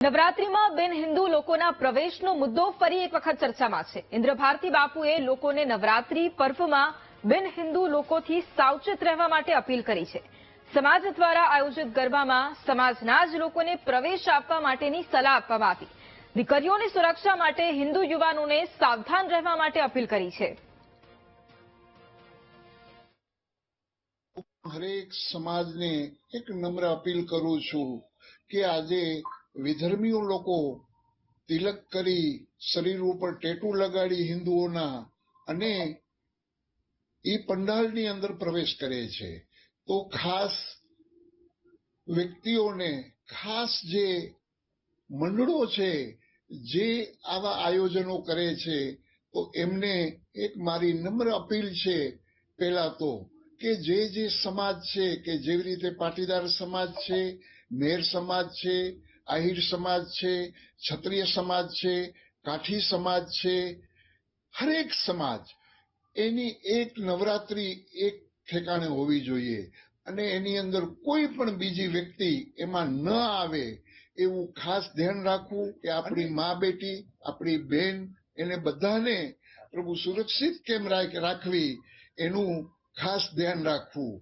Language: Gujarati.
નવરાત્રીમાં બિન હિન્દુ લોકોના પ્રવેશનો મુદ્દો ફરી એક વખત ચર્ચામાં છે. ઇન્દ્રભારતી બાપુએ લોકોને નવરાત્રી પર્વમાં બિન હિન્દુ લોકોથી સાવચેત રહેવા માટે અપીલ કરી છે. સમાજ દ્વારા આયોજિત ગરબામાં સમાજના જ લોકોને પ્રવેશ આપવા માટેની સલાહ આપવામાં આવી. દીકરીઓની સુરક્ષા માટે હિન્દુ યુવાનોને સાવધાન રહેવા માટે અપીલ કરી છે. હરેક સમાજને એક નમ્ર અપીલ કરું છું કે આજે વિધર્મીઓ લોકો તિલક કરી શરીર ઉપર ટેટુ લગાડી હિન્દુઓના અને એ પંડાલની અંદર પ્રવેશ કરે છે. તો ખાસ વ્યક્તિઓને ખાસ જે મંડળો છે, જે આવા આયોજનો કરે છે, તો એમને એક મારી નમ્ર અપીલ છે પહેલા તો કે જે જે સમાજ છે, કે જેવી રીતે પાટીદાર સમાજ છે મેર સમાજ છે આહિર સમાજ છે ક્ષત્રિય સમાજ છે કાઠી સમાજ છે હરેક સમાજ એની એક નવરાત્રી એક ઠેકાણે હોવી જોઈએ અને એની અંદર કોઈ પણ બીજી વ્યક્તિ એમાં ન આવે એવું ખાસ ધ્યાન રાખવું કે આપણી મા બેટી આપણી બેન એને બધાને પ્રભુ સુરક્ષિત કેમ રાખ- રાખવી એનું ખાસ ધ્યાન રાખવું.